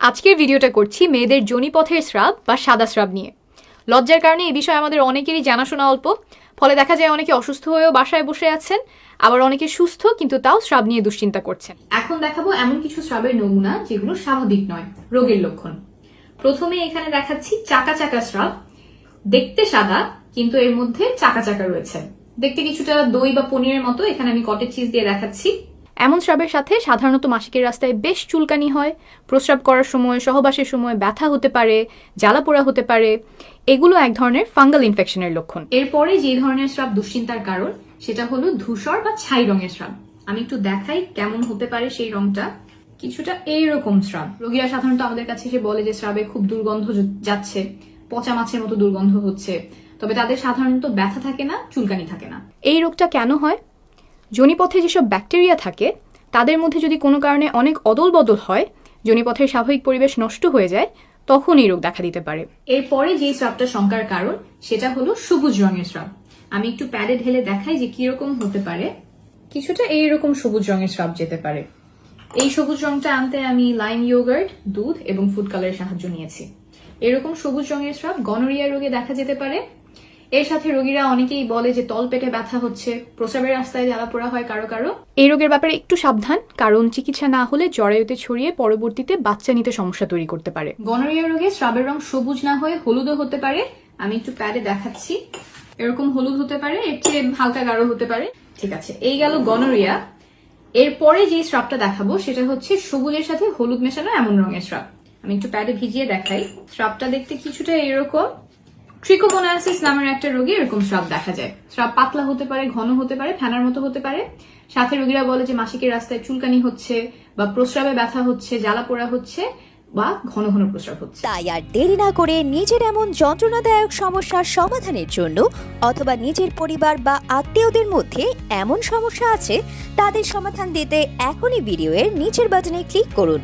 আজকের ভিডিওটা করছি মেয়েদের যোনিপথের স্রাব বা সাদা স্রাব নিয়ে। লজ্জার কারণে এই বিষয়ে আমাদের অনেকেরই জানাশোনা অল্প। ফলে দেখা যায় অনেকে অসুস্থ হয়েও বাসায় বসে আছেন, আবার অনেকে সুস্থ কিন্তু তাও স্রাব নিয়ে দুশ্চিন্তা করছেন। এখন দেখাবো এমন কিছু স্রাবের নমুনা যেগুলো স্বাভাবিক নয়, রোগের লক্ষণ। প্রথমে এখানে দেখাচ্ছি চাকা চাকা স্রাব। দেখতে সাদা, কিন্তু এর মধ্যে চাকা চাকা রয়েছে। দেখতে কিছুটা দই বা পনিরের মতো, এখানে আমি কটেজ চিজ দিয়ে দেখাচ্ছি। এমন স্রাবের সাথে সাধারণত মাসিকের রাস্তায় বেশ চুলকানি হয় প্রস্রাব করার সময় সহবাসের সময় ব্যথা হতে পারে জ্বালা পোড়া হতে পারে এগুলো এক ধরনের ফাঙ্গাল ইনফেকশনের লক্ষণ। এরপরে যে ধরনের স্রাব দুশ্চিন্তার কারণ সেটা হলো ধূসর বা ছাই রঙের স্রাব। আমি একটু দেখাই কেমন হতে পারে সেই রংটা কিছুটা এইরকম স্রাব। রোগীরা সাধারণত আমাদের কাছে এসে বলে যে স্রাবে খুব দুর্গন্ধ যাচ্ছে পচা মাছের মতো দুর্গন্ধ হচ্ছে। তবে তাদের সাধারণত ব্যথা থাকে না চুলকানি থাকে না। এই রোগটা কেন হয়? যোনিপথে যেসব ব্যাকটেরিয়া থাকে, তাদের মধ্যে যদি কোনো কারণে অনেক অদল বদল হয় যোনিপথের স্বাভাবিক পরিবেশ নষ্ট হয়ে যায় তখন এই রোগ দেখা দিতে পারে। এরপরে যে স্রাবটা শঙ্কার কারণ, সেটা হলো সবুজ রঙের স্রাব। আমি একটু প্যাডে ঢেলে দেখাই যে কীরকম হতে পারে। কিছুটা এইরকম সবুজ রঙের স্রাব যেতে পারে। এই সবুজ রংটা আনতে আমি লাইম ইয়োগার্ট দুধ এবং ফুড কালারের সাহায্য নিয়েছি। এরকম সবুজ রঙের স্রাব গনোরিয়া রোগে দেখা যেতে পারে এর সাথে রোগীরা অনেকেই বলে যে তল পেটে ব্যথা হচ্ছে। প্রস্রাবের রাস্তায় জ্বালা পোড়া হয় কারও কারও। এই রোগের ব্যাপারে একটু সাবধান, কারণ চিকিৎসা না হলে জরায়ুতে ছড়িয়ে পরবর্তীতে বাচ্চা নিতে সমস্যা তৈরি করতে পারে। গনোরিয়া রোগে স্রাবের রং সবুজ না হয়ে হলুদও হতে পারে। আমি একটু প্যাডে দেখাচ্ছি। এরকম হলুদ হতে পারে, এর চেয়ে হালকা গাঢ় হতে পারে। ঠিক আছে, এই গেল গনোরিয়া। এরপরে যে স্রাবটা দেখাবো, সেটা হচ্ছে সবুজের সাথে হলুদ মেশানো এমন রঙের স্রাব। আমি একটু প্যাডে ভিজিয়ে দেখাই। স্রাবটা দেখতে কিছুটা এরকম। ট্রিকোমোনাসিস নামের একটা রোগে এরকম স্রাব দেখা যায়। স্রাব পাতলা হতে পারে, ঘন হতে পারে, ফেনার মতো হতে পারে। সাথে রোগীরা বলে যে মাসিকের রাস্তায় চুলকানি হচ্ছে বা প্রস্রাবে ব্যথা হচ্ছে, জ্বালা পোড়া হচ্ছে বা ঘন ঘন প্রস্রাব হচ্ছে। তাই আর দেরি না করে নিজের এমন যন্ত্রণাদায়ক সমস্যার সমাধানের জন্য অথবা নিজের পরিবার বা আত্মীয়দের মধ্যে এমন সমস্যা আছে, তাদের সমাধান দিতে এখনই ভিডিওর নিচের বাটনে ক্লিক করুন।